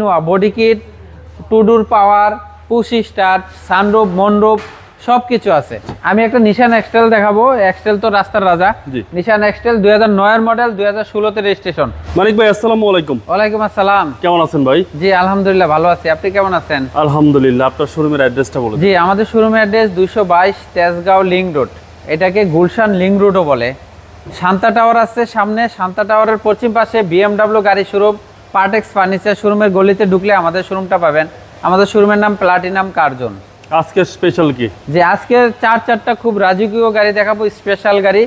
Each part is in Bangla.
নোয়া body kit Tudor power push start sunroof moonroof সব কিছু আছে। আমি একটা নিশান এক্সটেল দেখাবো। এক্সটেল তো রাস্তার রাজা। নিশান এক্সটেল দুই হাজার নয়ের মডেল দুই হাজার ষোলোতে রেজিস্ট্রেশন মানিক ভাই আসসালামু আলাইকুম। ওয়ালাইকুম আসসালাম। কেমন আছেন ভাই? জি আলহামদুলিল্লাহ ভালো আছি। আপনি কেমন আছেন? আলহামদুলিল্লাহ আপনার শোরুমের অ্যাড্রেসটা বলে দিন। জি আমাদের শোরুমের অ্যাড্রেস দুইশো বাইশ তেজগাঁও লিঙ্ক রোড এটাকে গুলশান লিঙ্ক রোডও বলে। শান্তা টাওয়ার আছে সামনে। শান্তা টাওয়ারের পশ্চিম পাশে বিএমডাব্লিউ গাড়ি শোরুম পার্টেক্স ফার্নিচার শোরুমের গলিতে ঢুকলে আমাদের শোরুমটা পাবেন। আমাদের শোরুমের নাম প্লাটিনাম কার্জন আজকে স্পেশাল কি? যে আজকে চার চারটা খুব রাজকীয় গাড়ি দেখাবো স্পেশাল গাড়ি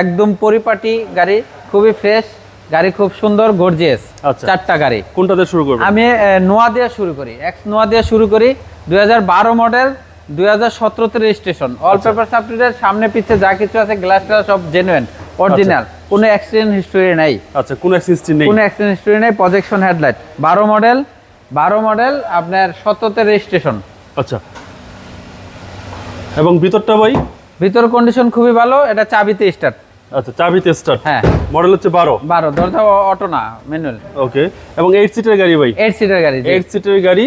একদম পরিপাটি গাড়ি খুবই ফ্রেশ গাড়ি খুব সুন্দর গর্জিয়াস আচ্ছা। চারটা গাড়ি। কোনটাতে শুরু করবেন? আমি নোয়া দিয়ে শুরু করি। এক্স নোয়া দিয়ে শুরু করি দুই মডেল দুই হাজার সতেরোতে রেজিস্ট্রেশন অল পেপার সাবটিটের সামনে পিছে যা কিছু আছে গ্লাস ট্লাস সব জেনুইন অরিজিনাল কোনো অ্যাক্সিডেন্ট হিস্টোরি নাই। আচ্ছা কোন অ্যাক্সিস্টি নেই। কোনো অ্যাক্সিডেন্ট হিস্টোরি নাই প্রজেকশন হেডলাইট বারো মডেল বারো মডেল আপনার সতেরোতে রেজিস্ট্রেশন আচ্ছা। এবং ভিতরটা ভাই? ভিতর কন্ডিশন খুবই ভালো এটা চাবিতে স্টার্ট আচ্ছা চাবিতে স্টার্ট হ্যাঁ। মডেল হচ্ছে বারো। বারো দরজা অটো না ম্যানুয়াল ওকে এবং এইট সিটের গাড়ি ভাই? এইট সিটার গাড়ি এইট সিটের গাড়ি।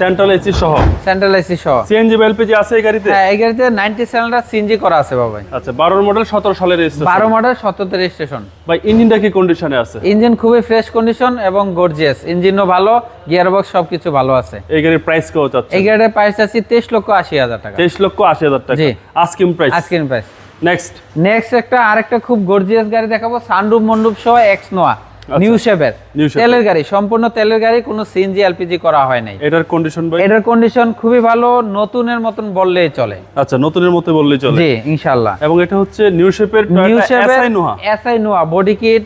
সেন্ট্রাল এসি সহ? সেন্ট্রাল এসি সহ। সিএনজি বা এলপিজি আছে এই গাড়িতে? হ্যাঁ এই গাড়িতে নাইনটি সেভেনটা সিএনজি করা আছে বাবাই আচ্ছা বারোর মডেল সতেরো সালের রেজিস্ট্রেশন বারো মডেল সতেরোতে রেজিস্ট্রেশন ভাই ইঞ্জিনটা কি কন্ডিশনে আছে? ইঞ্জিন খুবই ফ্রেশ কন্ডিশন এবং গর্জিয়াস ইঞ্জিনও ভালো গিয়ার বক্স সবকিছু ভালো আছে। এই গাড়ির প্রাইস কত চাচ্ছে এই গাড়ির প্রাইস আছে তেইশ লক্ষ আশি হাজার টাকা। তেইশ লক্ষ আশি হাজার টাকা। জি। আস্কিম প্রাইস নেক্সট নেক্সট একটা আরেকটা খুব গর্জিয়াস গাড়ি দেখাবো সানরুফ মন্ডুপ সহ এক্স নোয়া। নিউ শেপের New তেলের গাড়ি সম্পূর্ণ তেলের গাড়ি কোনো সিএনজি এলপিজি করা হয় নাই। এটার কন্ডিশন ভাই? এটার কন্ডিশন খুবই ভালো নতুনের মতন বললেই চলে। আচ্ছা নতুনের মতো বললেই চলে। জি ইনশাল্লাহ এবং এটা হচ্ছে নিউ শেপের নিউ শেপের SI Noah SI Noah body kit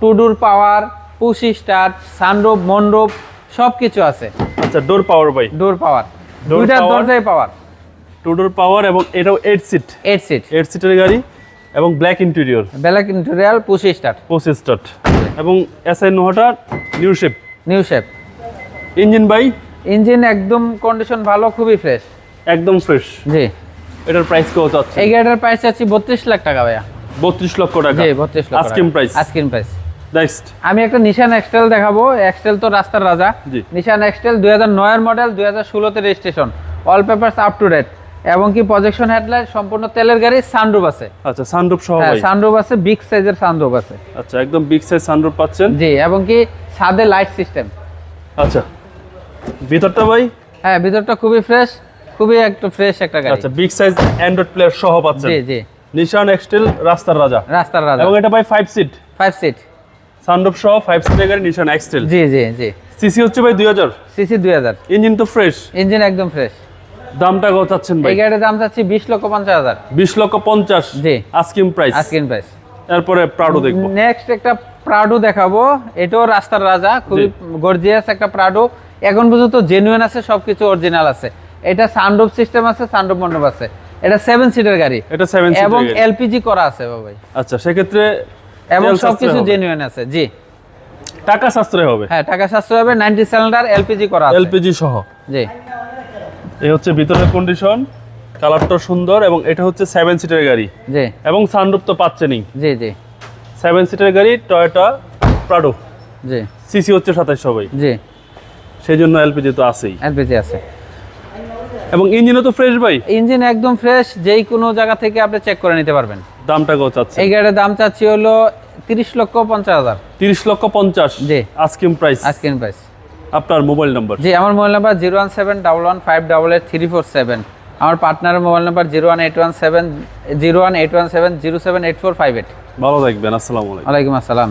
Tudor power push start sunroof moonroof সব কিছু আছে। আচ্ছা ডোর পাওয়ার ভাই। ডোর পাওয়ার দুইটা দরজায় পাওয়ার টু ডোর পাওয়ার এবং এটাও eight seat eight seat eight সিটের গাড়ি। এবং black interior black interior push start post start এবং SI Nohata new shape new shape engine by engine একদম কন্ডিশন ভালো খুবই ফ্রেশ একদম ফ্রেশ জি। এটার প্রাইস কত আছে? এই গাড়িটার প্রাইস আছে বত্রিশ লাখ টাকা ভাইয়া। বত্রিশ লক্ষ টাকা। জি বত্রিশ lakh asking price asking price next আমি একটা নিশান এক্সটেল দেখাবো। এক্সটেল তো রাস্তার রাজা। জি। নিশান এক্সটেল দুই হাজার নয়ের মডেল দুই হাজার ষোলোতে registration all papers up to date এবং কি প্রজেকশন হেডলাইট সম্পূর্ণ তেলের গাড়ি সানরুফ আছে। আচ্ছা সানরুফ সহ হ্যাঁ ভাই। সানরুফ আছে বিগ সাইজের সানরুফ আছে। আচ্ছা একদম বিগ সাইজ সানরুফ পাচ্ছেন। জি এবং কি ছাদে লাইট সিস্টেম আচ্ছা ভিতরটা ভাই? হ্যাঁ ভিতরটা খুবই ফ্রেশ খুবই একটু ফ্রেশ একটা গাড়ি। আচ্ছা বিগ সাইজ অ্যান্ড্রয়েড প্লেয়ার সহ পাচ্ছেন। জি জি। নিশান এক্সটেল রাস্তার রাজা। রাস্তার রাজা। এবং এটা ভাই five seat five seat sunroof সহ ফাইভ সিটের গাড়ি নিশান এক্সটেল জি জি জি। সিসি হচ্ছে ভাই দুই হাজার। সিসি দুই হাজার। ইঞ্জিন তো ফ্রেশ ইঞ্জিন একদম ফ্রেশ দামটা কত চাচ্ছেন ভাই? এই গাড়ির দাম চাচ্ছি বিশ লক্ষ পঞ্চাশ হাজার। বিশ লক্ষ পঞ্চাশ জি। Asking price. Asking price. এরপরে প্রাউডো দেখব। নেক্সট একটা প্রাডো দেখাবো। এটাও রাস্তার রাজা খুবই গর্জিয়াস একটা প্রাডো এখন পর্যন্ত জেনুইন আছে সবকিছু অরিজিনাল আছে। এটা সানরুফ সিস্টেম আছে সানরুফ মণ্ডপ আছে। এটা সেভেন সিটের গাড়ি। এটা সেভেন এবং সিটের এলপিজি করা আছে বাবাই আচ্ছা সেক্ষেত্রে এবং তেল সবকিছু জেনুইন আছে জি। টাকা সাশ্রয় হবে। হ্যাঁ টাকা সাশ্রয় হবে নাইনটি সিলিন্ডার এলপিজি করা আছে। এলপিজি সহ। জি। এই হচ্ছে ভিতরের কন্ডিশন কালারটা সুন্দর এবং এটা হচ্ছে সেভেন সিটের গাড়ি। জি। এবং সানরুফ তো পাচ্ছেনই। জি জি। সেভেন সিটের গাড়ি টয়োটা প্রাডো জি। সিসি হচ্ছে সাতাশ সবাই জি। সেই জন্য এলপিজি তো আছেই। এলপিজি আছে। এবং ইঞ্জিনও তো ফ্রেশ ভাই। ইঞ্জিন একদম ফ্রেশ যেই কোনো জায়গা থেকে আপনি চেক করে নিতে পারবেন। দামটা কত চাচ্ছে এই গাড়ির দাম চাচ্ছি হলো তিরিশ লক্ষ পঞ্চাশ হাজার। তিরিশ লক্ষ পঞ্চাশ। জি। আস্কিম প্রাইস আজকের প্রাইস আপনার মোবাইল নাম্বার? জি আমার mobile number zero one seven double one five double eight three four seven. আমার পার্টনারের mobile number zero one eight one seven zero one eight one seven zero seven eight four five eight. ভালো থাকবেন আসসালামু আলাইকুম। ওয়ালাইকুম আসসালাম।